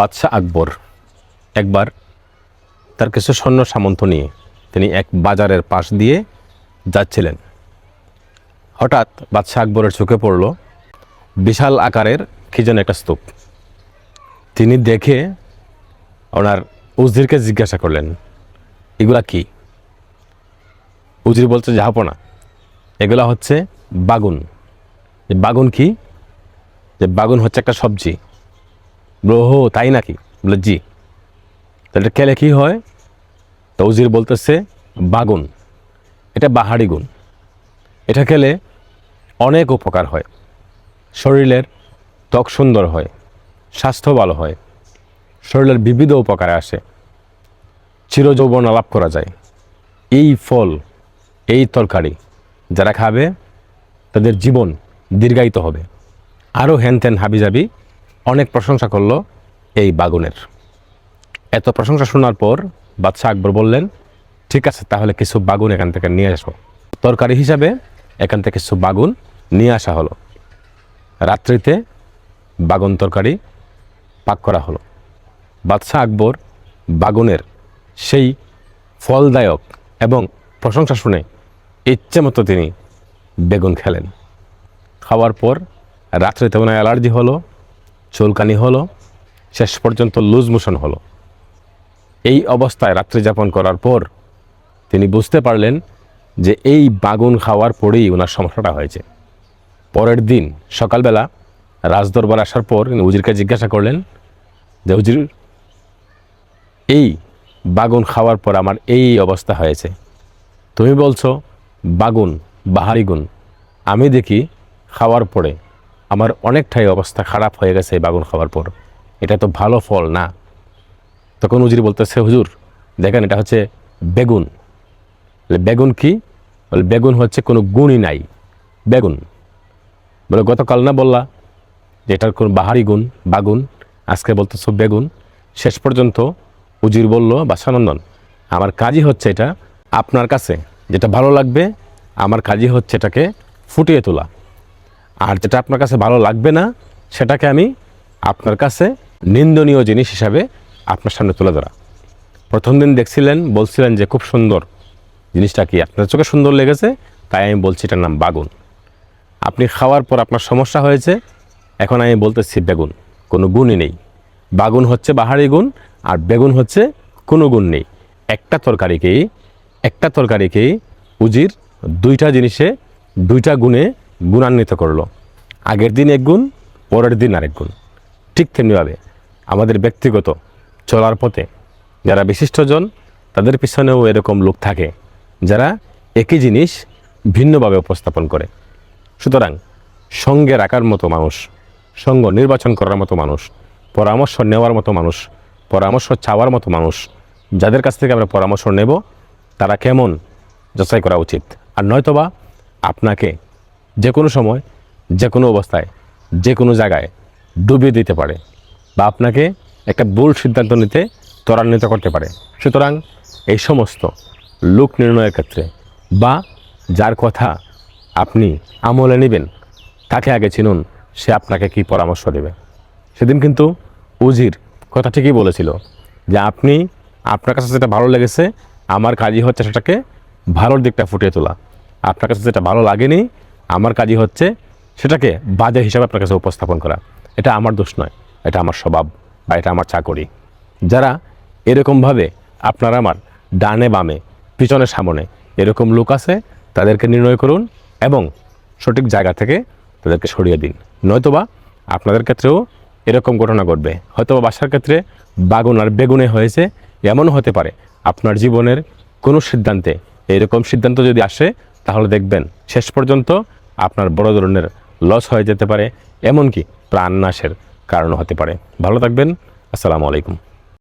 বাদশাহ আকবর একবার তার কিছু সৈন্য সামন্ত নিয়ে তিনি এক বাজারের পাশ দিয়ে যাচ্ছিলেন। হঠাৎ বাদশাহ আকবরের চোখে পড়ল বিশাল আকারের কি যেন একটা স্তূপ। তিনি দেখে ওনার উজিরকে জিজ্ঞাসা করলেন, এগুলা কি? উজির বলছে জাহাপনা এগুলা হচ্ছে বাগুন। বাগুন কি? যে বাগুন হচ্ছে একটা সবজি। ব্রহ তাই নাকি? বলে, জি। তাহলে খেলে কী হয়? তো উজির বলতেছে, বাগুন। এটা বাহারি গুণ। এটা খেলে অনেক উপকার হয়। শরীরের ত্বক সুন্দর হয়, স্বাস্থ্য ভালো হয়, শরীরের বিবিধ উপকারে আসে, চিরযৌবন লাভ করা যায়। এই ফল, এই তরকারি যারা খাবে, তাদের জীবন দীর্ঘায়িত হবে। আরও হ্যান ত্যান হাবিজাবি অনেক প্রশংসা করল এই বাগুনের। এত প্রশংসা শোনার পর বাদশাহ আকবর বললেন, ঠিক আছে, তাহলে কিছু বাগুন এখান থেকে নিয়ে আসো। তরকারি হিসাবে এখান থেকে কিছু বাগুন নিয়ে আসা হলো। রাত্রিতে বাগুন তরকারি পাক করা হলো। বাদশাহ আকবর বাগুনের সেই ফলদায়ক এবং প্রশংসা শুনে ইচ্ছে মতো তিনি বেগুন খেলেন। খাওয়ার পর রাত্রিতে ওনার অ্যালার্জি হলো। চুলকানি হলো, শেষ পর্যন্ত লুজ মোশন হলো। এই অবস্থায় রাত্রি যাপন করার পর তিনি বুঝতে পারলেন যে এই বাগুন খাওয়ার পরেই ওনার সমস্যাটা হয়েছে। পরের দিন সকালবেলা রাজদরবার আসার পর উজিরকে জিজ্ঞাসা করলেন যে, উজির, এই বাগুন খাওয়ার পর আমার এই অবস্থা হয়েছে। তুমি বলছো বাগুন, বাহারি গুণ। আমি দেখি খাওয়ার পরে আমার অনেকটাই অবস্থা খারাপ হয়ে গেছে এই বাগুন খাওয়ার পর। এটা তো ভালো ফল, না? তখন উজির বলতেছে, হুজুর, দেখেন, এটা হচ্ছে বেগুন। বেগুন কি? বলে, বেগুন হচ্ছে কোনো গুণই নাই। বেগুন? বলে, গতকাল না বললা যে এটার কোনো বাহারি গুণ, বাগুন? আজকে বলতেছো বেগুন। শেষ পর্যন্ত উজির বলল, বাসানন্দন, আমার কাজই হচ্ছে এটা আপনার কাছে। যেটা ভালো লাগবে, আমার কাজই হচ্ছে এটাকে ফুটিয়ে তোলা। আর যেটা আপনার কাছে ভালো লাগবে না, সেটাকে আমি আপনার কাছে নিন্দনীয় জিনিস হিসাবে আপনার সামনে তুলে ধরা। প্রথম দিন দেখছিলেন, বলছিলেন যে খুব সুন্দর জিনিসটা কি? আপনার চোখে সুন্দর লেগেছে, তাই আমি বলছি এটার নাম বাগুন। আপনি খাওয়ার পর আপনার সমস্যা হয়েছে, এখন আমি বলতেছি বেগুন। কোনো গুণই নেই। বাগুন হচ্ছে বাহারি গুণ, আর বেগুন হচ্ছে কোনো গুণ নেই। একটা তরকারিকেই একটা তরকারিকেই উজির দুইটা জিনিসে, দুইটা গুণে গুণান্বিত করল। আগের দিন এক গুণ, পরের দিন আরেক গুণ। ঠিক তেমনিভাবে আমাদের ব্যক্তিগত চলার পথে যারা বিশিষ্টজন, তাদের পিছনেও এরকম লোক থাকে যারা একই জিনিস ভিন্নভাবে উপস্থাপন করে। সুতরাং সঙ্গে রাখার মতো মানুষ, সঙ্গ নির্বাচন করার মতো মানুষ, পরামর্শ নেওয়ার মতো মানুষ, পরামর্শ চাওয়ার মতো মানুষ, যাদের কাছ থেকে আমরা পরামর্শ নেব, তারা কেমন যাচাই করা উচিত। আর নয়তোবা আপনাকে যে কোনো সময় যে কোনো অবস্থায় যে কোনো জায়গায় ডুবিয়ে দিতে পারে বা আপনাকে একটা ভুল সিদ্ধান্ত নিতে ত্বরান্বিত করতে পারে। সুতরাং এই সমস্ত লোক নির্ণয়ের ক্ষেত্রে বা যার কথা আপনি আমলে নেবেন, তাকে আগে চিনুন, সে আপনাকে কি পরামর্শ দেবে। সেদিন কিন্তু উজির কথা ঠিকই বলেছিল যে আপনি, আপনার কাছে যেটা ভালো লেগেছে, আমার কাজই হচ্ছে সেটাকে ভালোর দিকটা ফুটিয়ে তোলা। আপনার কাছে যেটা ভালো লাগেনি আমার কাজই হচ্ছে সেটাকে বাজে হিসাবে আপনার কাছে উপস্থাপন করা। এটা আমার দোষ নয়, এটা আমার স্বভাব বা এটা আমার চাকরি। যারা এরকমভাবে আপনার আমার ডানে বামে, পিছনে সামনে এরকম লোক আছে, তাদেরকে নির্ণয় করুন এবং সঠিক জায়গা থেকে তাদেরকে সরিয়ে দিন। নয়তোবা আপনাদের ক্ষেত্রেও এরকম ঘটনা ঘটবে। হয়তোবা বাসার ক্ষেত্রে বাগুন আর বেগুনে হয়েছে এমনও হতে পারে আপনার জীবনের কোনো সিদ্ধান্তে এরকম সিদ্ধান্ত যদি আসে, তাহলে দেখবেন শেষ পর্যন্ত আপনার বড় ধরনের লস হয়ে যেতে পারে, এমনকি প্রাণনাশের কারণ হতে পারে। ভালো থাকবেন। আসসালামু আলাইকুম।